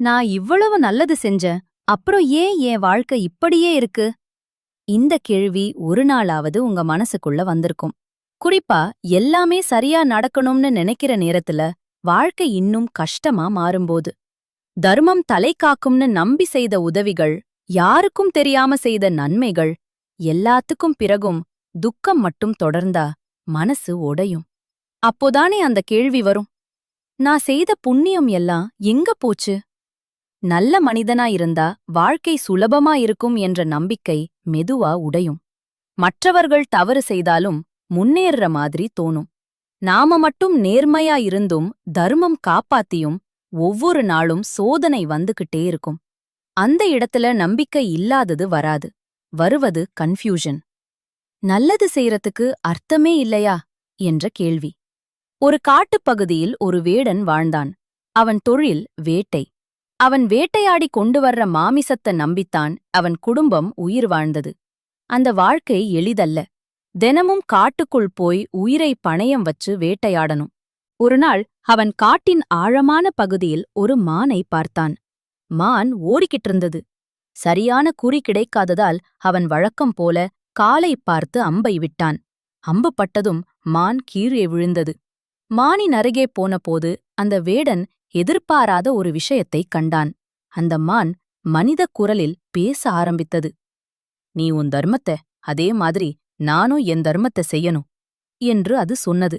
நான் இவ்வளவு நல்லது செஞ்சேன் அப்புறம் ஏன் என் வாழ்க்கை இப்படியே இருக்கு? இந்த கேள்வி ஒரு நாளாவது உங்க மனசுக்குள்ள வந்திருக்கும். குறிப்பா எல்லாமே சரியா நடக்கணும்னு நினைக்கிற நேரத்துல வாழ்க்கை இன்னும் கஷ்டமா மாறும்போது. தர்மம் தலை காக்கும்னு நம்பி செய்த உதவிகள் யாருக்கும் தெரியாம செய்த நன்மைகள் எல்லாத்துக்கும் பிறகும் துக்கம் மட்டும் தொடர்ந்தா மனசு உடையும். அப்போதானே அந்த கேள்வி வரும். நான் செய்த புண்ணியம் எல்லாம் எங்க போச்சு? நல்ல மனிதனா இருந்தா வாழ்க்கை சுலபமா இருக்கும் என்ற நம்பிக்கை மெதுவா உடையும். மற்றவர்கள் தவறு செய்தாலும் முன்னேறுற மாதிரி தோணும். நாம மட்டும் நேர்மையா இருந்தும் தர்மம் காப்பாத்தியும் ஒவ்வொரு நாளும் சோதனை வந்துகிட்டே இருக்கும். அந்த இடத்துல நம்பிக்கை இல்லாதது வராது. வருவது கன்ஃபியூஷன் நல்லது செய்யறதுக்கு அர்த்தமே இல்லையா? என்ற கேள்வி. ஒரு காட்டுப்பகுதியில் ஒரு வேடன் வாழ்ந்தான். அவன் தொழில் வேட்டை. அவன் வேட்டையாடி கொண்டு வர்ற மாமிசத்தை நம்பித்தான் அவன் குடும்பம் உயிர் வாழ்ந்தது. அந்த வாழ்க்கை எளிதல்ல. தினமும் காட்டுக்குள் போய் உயிரை பணயம் வச்சு வேட்டையாடணும். ஒருநாள் அவன் காட்டின் ஆழமான பகுதியில் ஒரு மானை பார்த்தான். மான் ஓடிக்கிட்டு இருந்தது சரியான குறி கிடைக்காததால் அவன் வழக்கம் போல காலை பார்த்து அம்பை விட்டான். அம்பு பட்டதும் மான் கீழே விழுந்தது. மானின் அருகே போனபோது அந்த வேடன் எதிர்பாராத ஒரு விஷயத்தைக் கண்டான். அந்த மான் மனித குரலில் பேச ஆரம்பித்தது. நீ உன் தர்மத்தை அதே மாதிரி நானும் என் தர்மத்தை செய்யணும் என்று அது சொன்னது.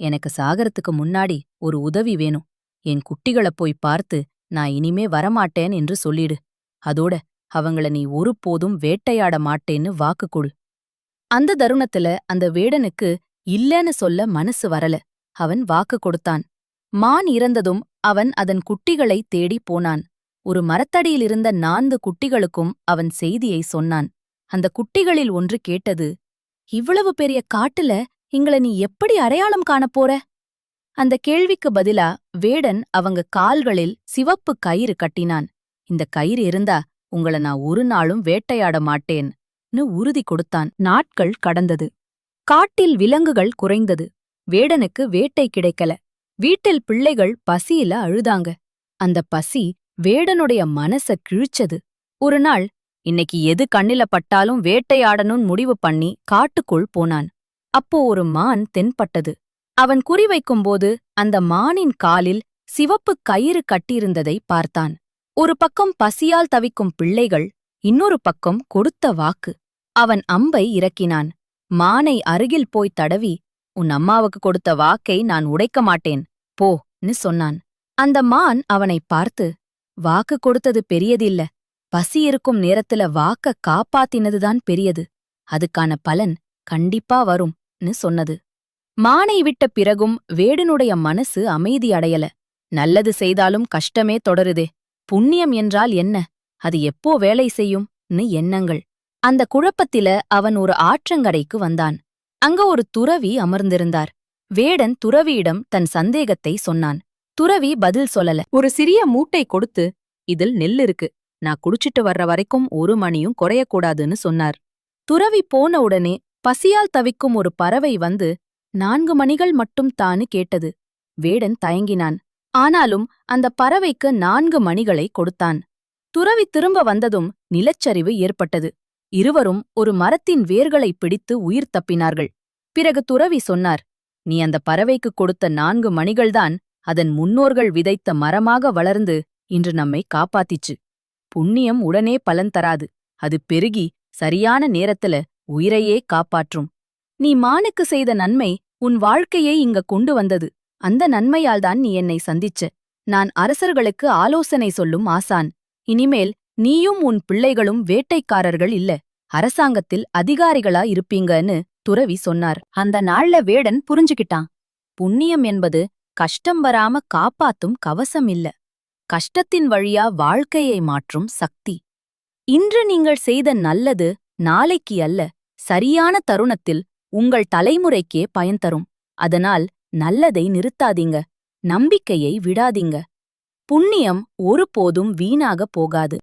எனக்கு சாகறதுக்கு முன்னாடி ஒரு உதவி வேணும். என் குட்டிகளப் போய் பார்த்து நான் இனிமே வரமாட்டேன் என்று சொல்லிடு. அதோட அவங்கள நீ ஒருபோதும் வேட்டையாட மாட்டேன்னு வாக்கு கொடு. அந்த தருணத்துல அந்த வேடனுக்கு இல்லன்னு சொல்ல மனசு வரல. அவன் வாக்கு கொடுத்தான். மான் இறந்ததும் அவன் அதன் குட்டிகளை தேடிப் போனான். ஒரு மரத்தடியிலிருந்த நான்கு குட்டிகளுக்கும் அவன் செய்தியை சொன்னான். அந்த குட்டிகளில் ஒன்று கேட்டது இவ்வளவு பெரிய காட்டுல எங்கள நீ எப்படி அடையாளம் காணப் போற? அந்த கேள்விக்கு பதிலா வேடன் அவங்க கால்களில் சிவப்பு கயிறு கட்டினான். இந்த கயிறு இருந்தா உங்கள நான் ஒரு நாளும் வேட்டையாட மாட்டேன்னு உறுதி கொடுத்தான். நாட்கள் கடந்தது. காட்டில் விலங்குகள் குறைந்தது. வேடனுக்கு வேட்டை கிடைக்கல. வீட்டில் பிள்ளைகள் பசியில அழுதாங்க. அந்த பசி வேடனுடைய மனச கிழிச்சது. ஒரு நாள் இன்னைக்கு எது கண்ணில பட்டாலும் வேட்டையாடணும்னு முடிவு பண்ணி காட்டுக்குள் போனான். அப்போ ஒரு மான் தென்பட்டது. அவன் குறிவைக்கும்போது அந்த மானின் காலில் சிவப்பு கயிறு கட்டியிருந்ததை பார்த்தான். ஒரு பக்கம் பசியால் தவிக்கும் பிள்ளைகள் இன்னொரு பக்கம் கொடுத்த வாக்கு. அவன் அம்பை இறக்கினான். மானை அருகில் போய் தடவி உன் அம்மாவுக்கு கொடுத்த வாக்கை நான் உடைக்க மாட்டேன். போன்னு சொன்னான். அந்த மான் அவனை பார்த்து வாக்கு கொடுத்தது பெரியதில்ல. பசி இருக்கும் நேரத்துல வாக்க காப்பாத்தினதுதான் பெரியது. அதுக்கான பலன் கண்டிப்பா வரும்னு சொன்னது. மானை விட்ட பிறகும் வேடனுடைய மனசு அமைதி அடையல. நல்லது செய்தாலும் கஷ்டமே தொடருதே. புண்ணியம் என்றால் என்ன? அது எப்போ வேலை செய்யும்னு எண்ணங்கள். அந்த குழப்பத்தில அவன் ஒரு ஆற்றங்கடைக்கு வந்தான். அங்க ஒரு துறவி அமர்ந்திருந்தார். வேடன் துறவியிடம் தன் சந்தேகத்தை சொன்னான். துறவி பதில் சொல்லல. ஒரு சிறிய மூட்டை கொடுத்து இதில் நெல் இருக்கு. நான் குடிச்சிட்டு வர்ற வரைக்கும் ஒரு மணியும் குறையக்கூடாதுன்னு சொன்னார் துறவி போன உடனே பசியால் தவிக்கும் ஒரு பறவை வந்து நான்கு மணிகள் மட்டும் தானு கேட்டது வேடன் தயங்கினான். ஆனாலும் அந்த பறவைக்கு நான்கு மணிகளை கொடுத்தான். துறவி திரும்ப வந்ததும் நிலச்சரிவு ஏற்பட்டது. இருவரும் ஒரு மரத்தின் வேர்களை பிடித்து உயிர் தப்பினார்கள். பிறகு துறவி சொன்னார் நீ அந்த பறவைக்கு கொடுத்த நான்கு மணிகள்தான் அதன் முன்னோர்கள் விதைத்த மரமாக வளர்ந்து இன்று நம்மை காப்பாத்திச்சு. புண்ணியம் உடனே பலன் தராது. அது பெருகி சரியான நேரத்துல உயிரையே காப்பாற்றும். நீ மானுக்கு செய்த நன்மை உன் வாழ்க்கையை இங்க கொண்டு வந்தது. அந்த நன்மையால்தான் நீ என்னை சந்திச்ச. நான் அரசர்களுக்கு ஆலோசனை சொல்லும் ஆசான். இனிமேல் நீயும் உன் பிள்ளைகளும் வேட்டைக்காரர்கள் இல்ல. அரசாங்கத்தில் அதிகாரிகளா இருப்பீங்கன்னு துறவி சொன்னார். அந்த நாள்ல வேடன் புரிஞ்சுகிட்டான். புண்ணியம் என்பது கஷ்டம் வராம காப்பாத்தும் கவசம் இல்ல. கஷ்டத்தின் வழியா வாழ்க்கையை மாற்றும் சக்தி. இன்று நீங்கள் செய்த நல்லது நாளைக்கு அல்ல. சரியான தருணத்தில் உங்கள் தலைமுறைக்கே பயன் தரும். அதனால் நல்லதை நிறுத்தாதீங்க. நம்பிக்கையை விடாதீங்க. புண்ணியம் ஒருபோதும் வீணாக போகாது.